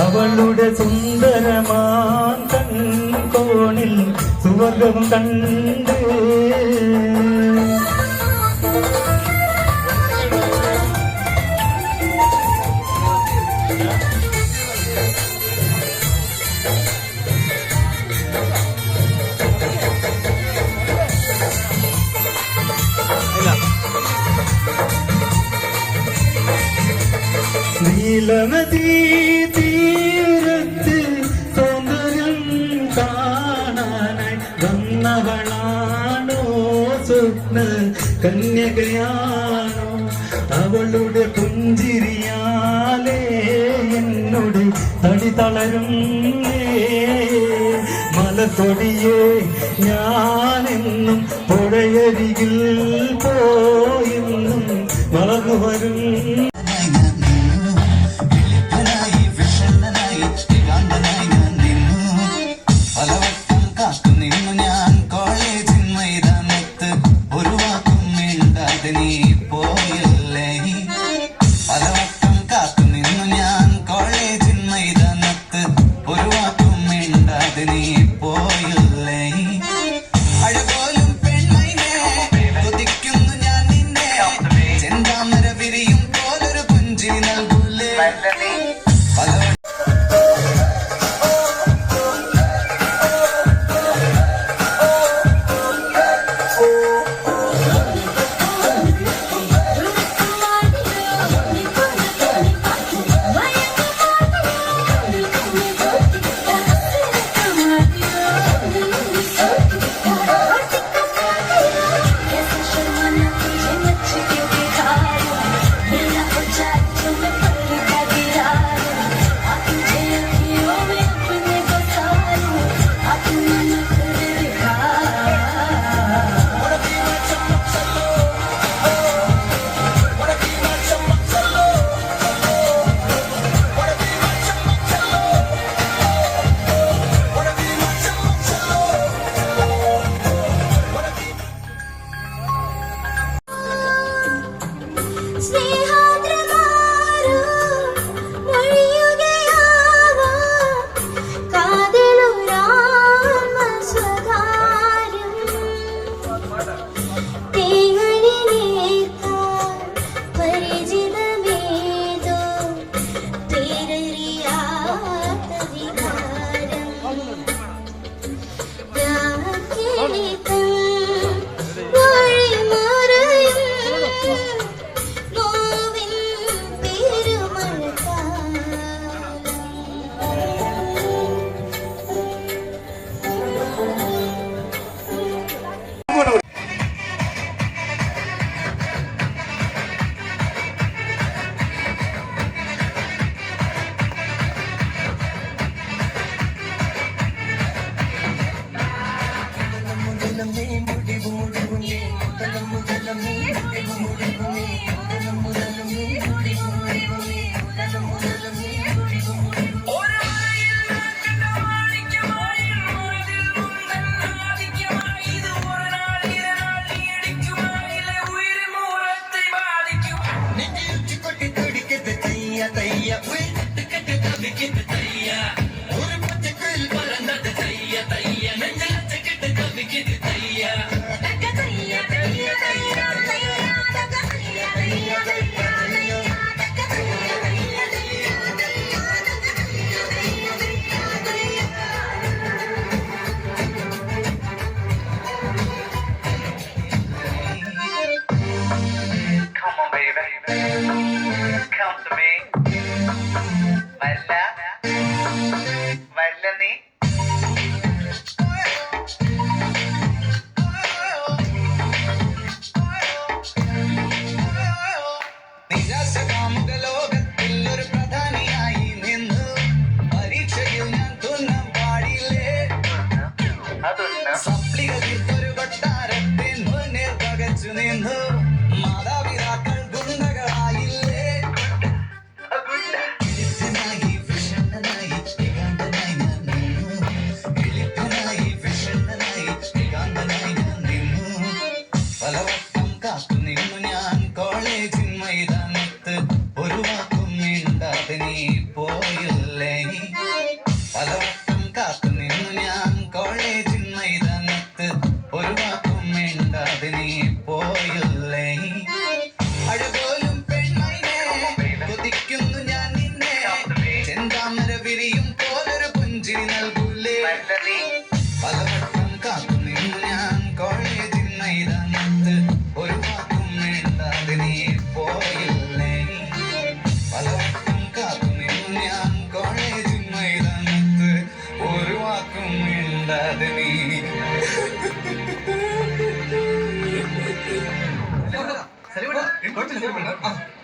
അവളുടെ സുന്ദരമാൻ കൺകോണിൽ സുവർഗം കണ്ടേ. നീലമതി തീരത്ത് സൗന്ദര്യം കാണാനായി വന്നവളാണോ സ്വപ്ന കന്യകയാണോ? അവളുടെ പുഞ്ചിരിയാലേ എന്നോട് തടി തളരും മലത്തൊടിയേ ഞാനെന്നും പുഴയരികിൽ പോയെന്നും വളർന്നു വരും அது நீ போயில்லை. Thank you.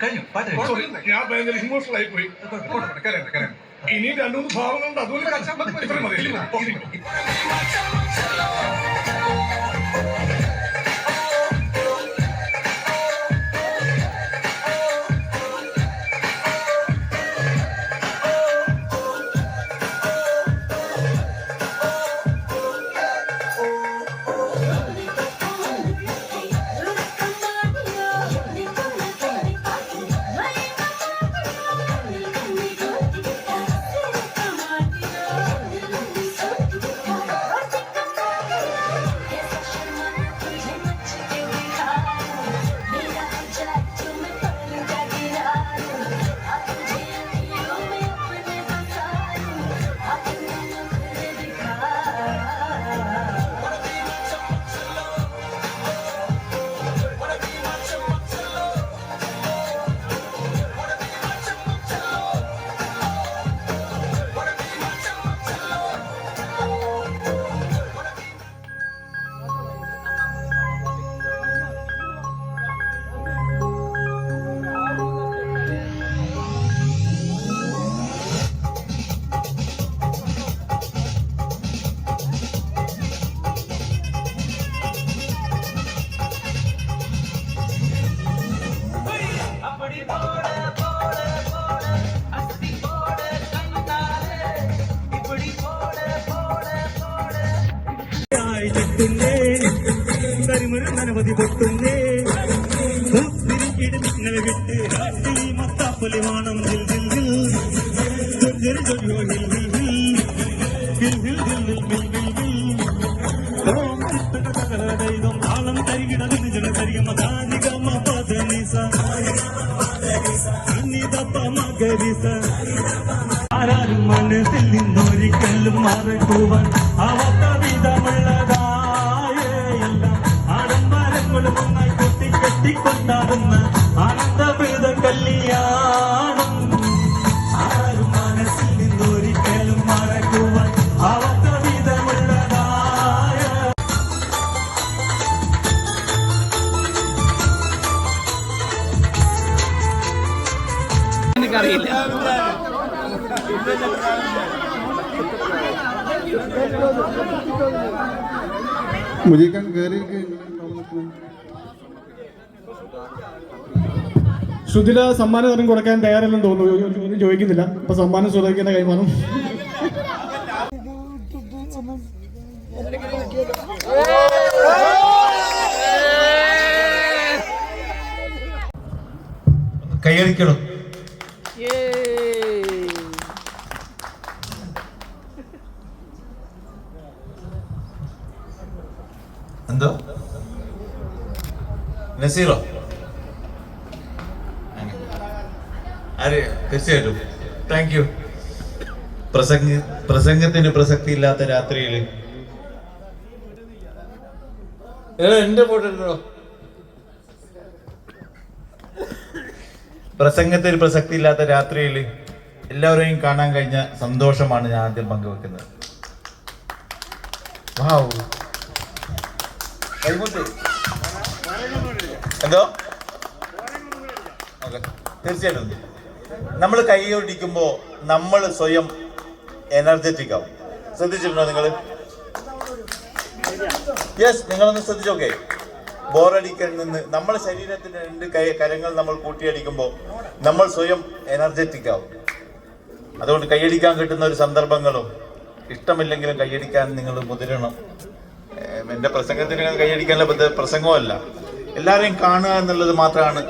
കഴിഞ്ഞു. പാട്ട് സോറി ഞാൻ ഭയങ്കര ഇമോഷണൽ ആയി പോയി. കരയണ്ട കരയണ്ട ഇനി രണ്ടു മൂന്ന് ഭാവങ്ങളുണ്ട്. അതുപോലെ കച്ചവടം ഇത്രയും മതി മറക്കുവാൻ അവത്ത വിധമുള്ളതായ എല്ലാം ആഡംബരങ്ങളും ഒന്നായി കെട്ടിക്കൊണ്ടാടുന്ന ശ്രുതില സമ്മാനം കൊടുക്കാൻ തയ്യാറല്ലെന്ന് തോന്നുന്നു. ഒന്നും ചോദിക്കുന്നില്ല. അപ്പൊ സമ്മാനം ശ്രുതിക്കുന്ന കൈമാറും കൈയടിക്കണം. നസീറോ ആര്? തീർച്ചയായിട്ടും. താങ്ക് യു പ്രസംഗ പ്രസംഗത്തിന് പ്രസക്തി ഇല്ലാത്ത രാത്രിയിൽ എന്റെ ഫോട്ടോ പ്രസംഗത്തിന് പ്രസക്തി ഇല്ലാത്ത രാത്രിയിൽ എല്ലാവരെയും കാണാൻ കഴിഞ്ഞ സന്തോഷമാണ് ഞാൻ ആദ്യം പങ്കുവെക്കുന്നത്. വാവ്. കൈമുട്ട്. എന്തോ? തീർച്ചയായിട്ടും. നമ്മൾ കൈയൊടിക്കുമ്പോൾ നമ്മൾ സ്വയം എനർജറ്റിക് ആവും. ശ്രദ്ധിച്ചിട്ടുണ്ടോ നിങ്ങൾ? യെസ് നിങ്ങളൊന്ന് ശ്രദ്ധിച്ചോക്കെ. ബോറടിക്കൽ നിന്ന് നമ്മുടെ ശരീരത്തിന്റെ രണ്ട് കൈ കരങ്ങൾ നമ്മൾ കൂട്ടിയടിക്കുമ്പോൾ നമ്മൾ സ്വയം എനർജറ്റിക് ആവും. അതുകൊണ്ട് കൈയടിക്കാൻ കിട്ടുന്ന ഒരു സന്ദർഭങ്ങളും ഇഷ്ടമില്ലെങ്കിലും കൈയടിക്കാൻ നിങ്ങൾ മുതിരണം. എന്റെ പ്രസംഗത്തിന് കൈയടിക്കാനുള്ള പ്രസംഗമല്ല. എല്ലാവരെയും കാണുക എന്നുള്ളത് മാത്രമാണ്.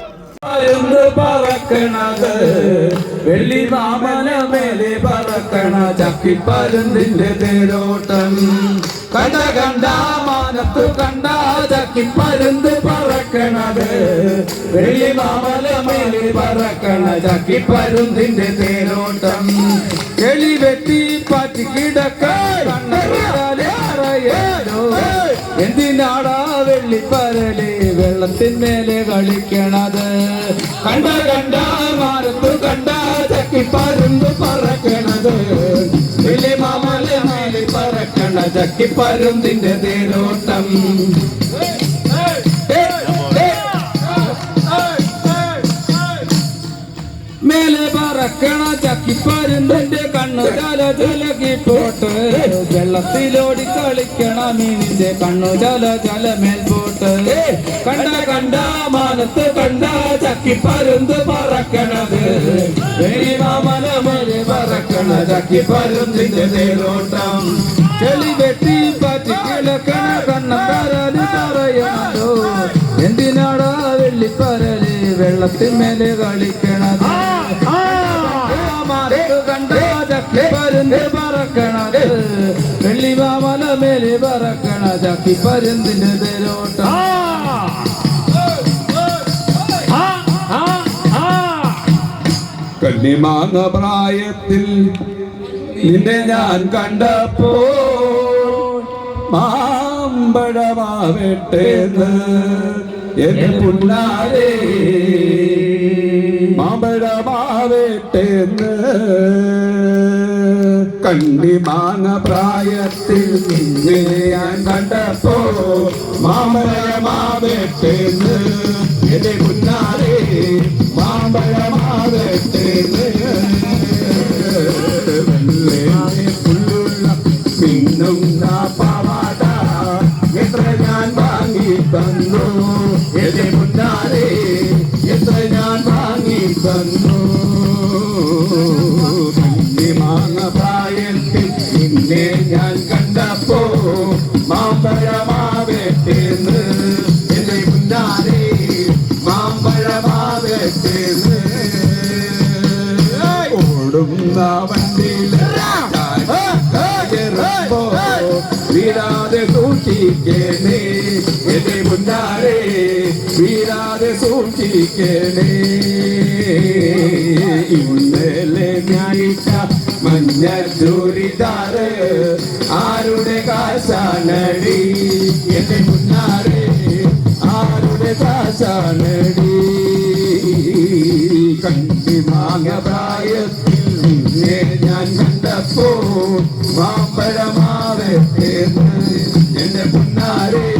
ചക്കിപ്പരുന്തിന്റെ തേരോട്ടം. കണ്ട തേരോട്ടം. എളി വെട്ടി പാറ്റി കിടക്ക എന്തിനാടാ വെള്ളിപ്പരൽ വെള്ളത്തിന്മേലെ കളിക്കണത്. കണ്ട കണ്ട മാറത്തു കണ്ട ചക്കിപ്പരുന്ത് പറക്കണത്. മാമല ചക്കി പറക്കണ തേരോട്ടം. മേലെ പറക്കണ ചക്കിപ്പരുന്ത് കണ്ണുചാല ജലകിപ്പോട്ട് വെള്ളത്തിലോടി കളിക്കണ മീനിന്റെ കണ്ണുചാല ജല മേൽപോട്ട് കണ്ട കണ്ട മാനത്ത് കണ്ട ചക്കി പരുന്ത് പറക്കണത്. മലമര് പറക്കണ ചക്കി പരുന്തിന്റെ നേരോട്ടം ചെളി വെട്ടി പറ്റി കിളക്കണ കണ്ണാരന് പറയണോ എന്തിനാടാ വെള്ളിപ്പരൽ വെള്ളത്തിന്മേലെ കളിക്കണം മേലെ പറക്കണ ചാക്കി പരുന്തിന്റെ തേരോട്ടം. കന്നിമാങ്ങ പ്രായത്തിൽ നിന്നെ ഞാൻ കണ്ടപ്പോ മാമ്പഴമാവട്ടേന്ന് എന്റെ പുന്നാരേ മാമ്പഴമാവട്ടേന്ന് കണ്ണിമാങ്ങ പ്രായത്തിൽ നിന്നെ ഞാൻ കണ്ടപ്പോ മാമ്പഴമാവട്ടേന്ന് എന്റെ പുന്നാരേ മാമ്പഴമാവട്ടേന്ന് വെള്ളേ പുല്ലുള്ള പിന്നും പാവാട എത്ര ഞാൻ വാങ്ങി തന്നു. എന്റെ മുന്നാരെ എത്ര ഞാൻ വാങ്ങി തന്നു. വീരാതെ സൂക്ഷിക്കണേ എന്റെ മുന്നാരെ വീരാതെ സൂക്ഷിക്കണേ ഇന്നലെ ഞായിട്ട മഞ്ഞ ചൂരിദാറ് ആരുടെ കാശാനടി എന്റെ മുന്നാരെ சங்கடமாவே என்ன பின்னாரே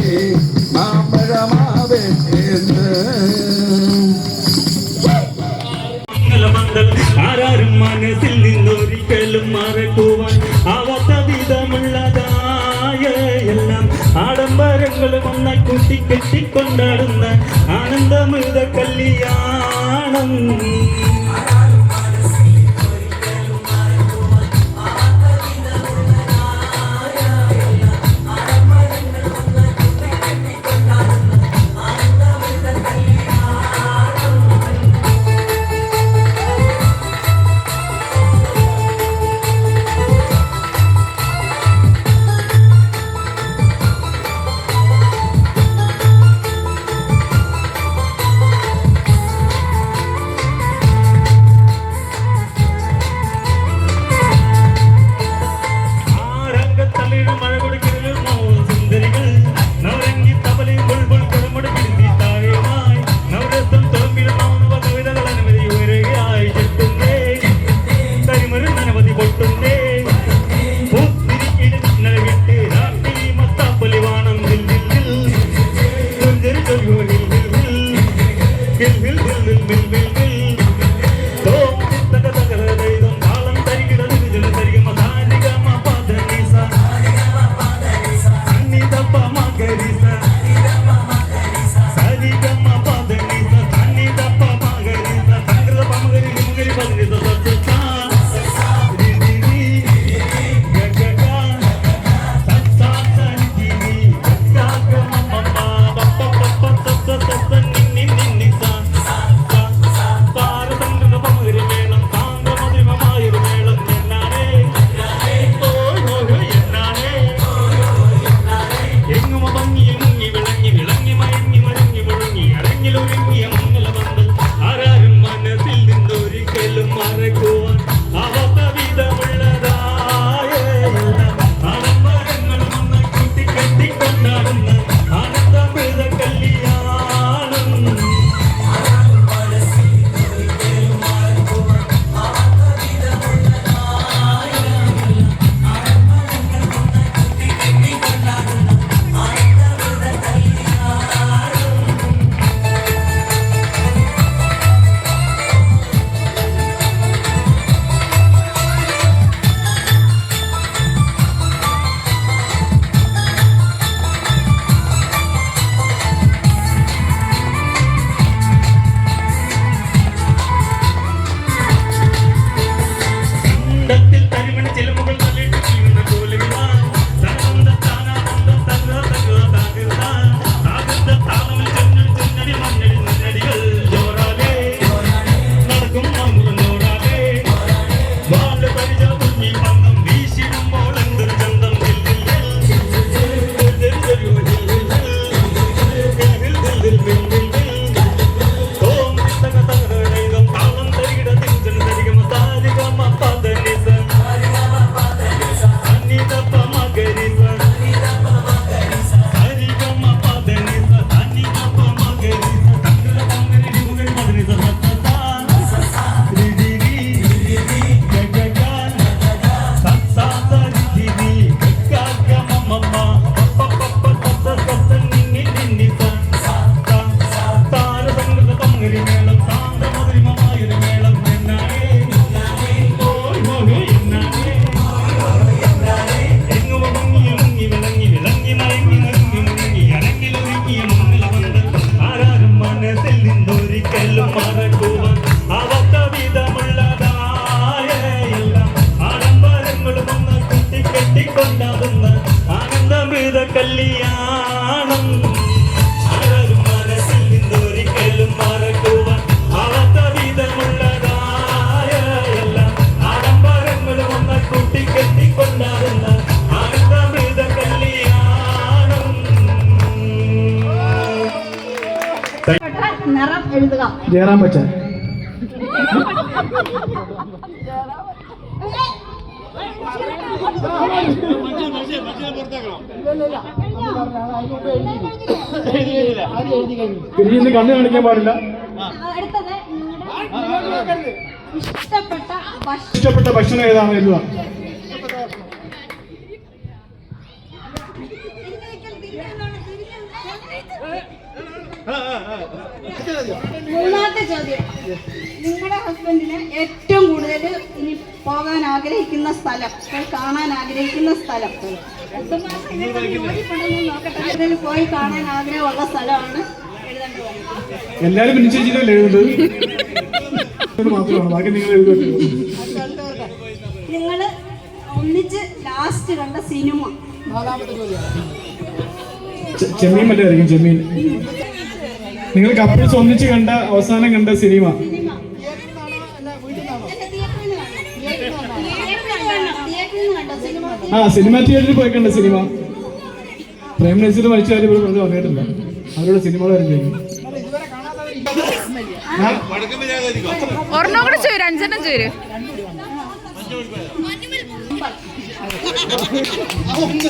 എഴുതുക പറ്റാ. തിരിഞ്ഞ് കണ്ണ് കാണിക്കാൻ പാടില്ല. ഇഷ്ടപ്പെട്ട ഭക്ഷണം. ഇഷ്ടപ്പെട്ട ഭക്ഷണം ഏതാണ് എഴുതുക? മൂന്നാമത്തെ ചോദ്യം. നിങ്ങളുടെ ഹസ്ബൻഡിന് ഏറ്റവും കൂടുതൽ ഇനി പോകാൻ ആഗ്രഹിക്കുന്ന സ്ഥലം കാണാൻ ആഗ്രഹിക്കുന്ന സ്ഥലം. നോക്കട്ടെ. പോയി കാണാൻ ആഗ്രഹമുള്ള സ്ഥലമാണ് എല്ലാരും നിങ്ങൾ എഴുതുന്നത്? ഇത് മാത്രമാണ്. ബാക്കി നിങ്ങൾ എഴുതുക നിങ്ങൾ ഒന്നിച്ച് ലാസ്റ്റ് കണ്ട സിനിമ ചെമ്മീൻ മറ്റായിരിക്കും ചെമ്മീൻ. നിങ്ങൾ കപ്പിൾസ് ഒന്നിച്ച് കണ്ട അവസാനം കണ്ട സിനിമ. ആ സിനിമ തിയേറ്ററിൽ പോയി കണ്ട സിനിമ. പ്രേം നസീർ മരിച്ചാലും ഇവർ വെറുതെ പറഞ്ഞിട്ടില്ല. അവരുടെ സിനിമകൾ വരും ചെയ്യും ഒരെണ്ണം കൂടെ ചോര് അഞ്ചെണ്ണം ചോര്.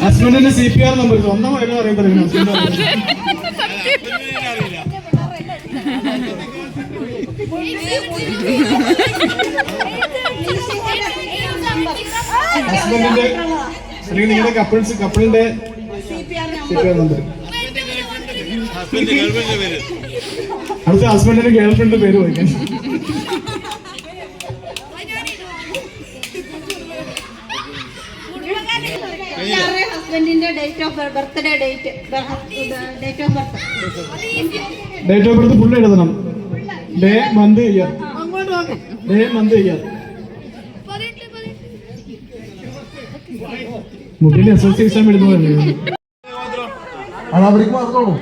ഹസ്ബൻഡിന്റെ സി പി ആർ നമ്പർ സ്വന്തം കാര്യം അറിയത്തില്ല ഹസ്ബൻഡിന്റെ അല്ലെങ്കിൽ നിങ്ങളുടെ കപ്പിൾസ് കപ്പിളിന്റെ അടുത്ത ഹസ്ബൻഡിന്റെ ഗേൾ ഫ്രണ്ട് പേര് വയ്ക്കാൻ ഹസ്ബൻഡിന്റെ date of birthday date date of birth date of birth full എഴുതണം. Day month year. Day month year. മുട്ടിൽ എക്സാം എഴുതുന്നതല്ലേ അത് അവർക്ക് മാത്രമേ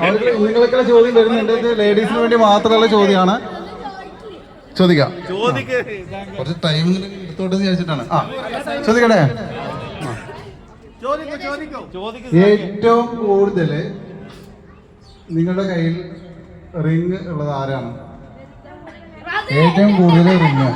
അവർക്ക് നിങ്ങളൊക്കെ ചോദ്യം വരുന്നുണ്ട്. ഇത് ലേഡീസിന് വേണ്ടി മാത്രമുള്ള ചോദ്യമാണ്. ചോദിക്കാം. കുറച്ച് ടൈം എടുത്തോട്ട് ചോദിച്ചിട്ടാണ് വിചാരിച്ചിട്ടാണ്. ആ. ചോദിക്കട്ടെ? ഏറ്റവും കൂടുതൽ നിങ്ങളുടെ കയ്യിൽ റിങ് ഉള്ളത് ആരാണ്? ഏറ്റവും കൂടുതൽ റിങ്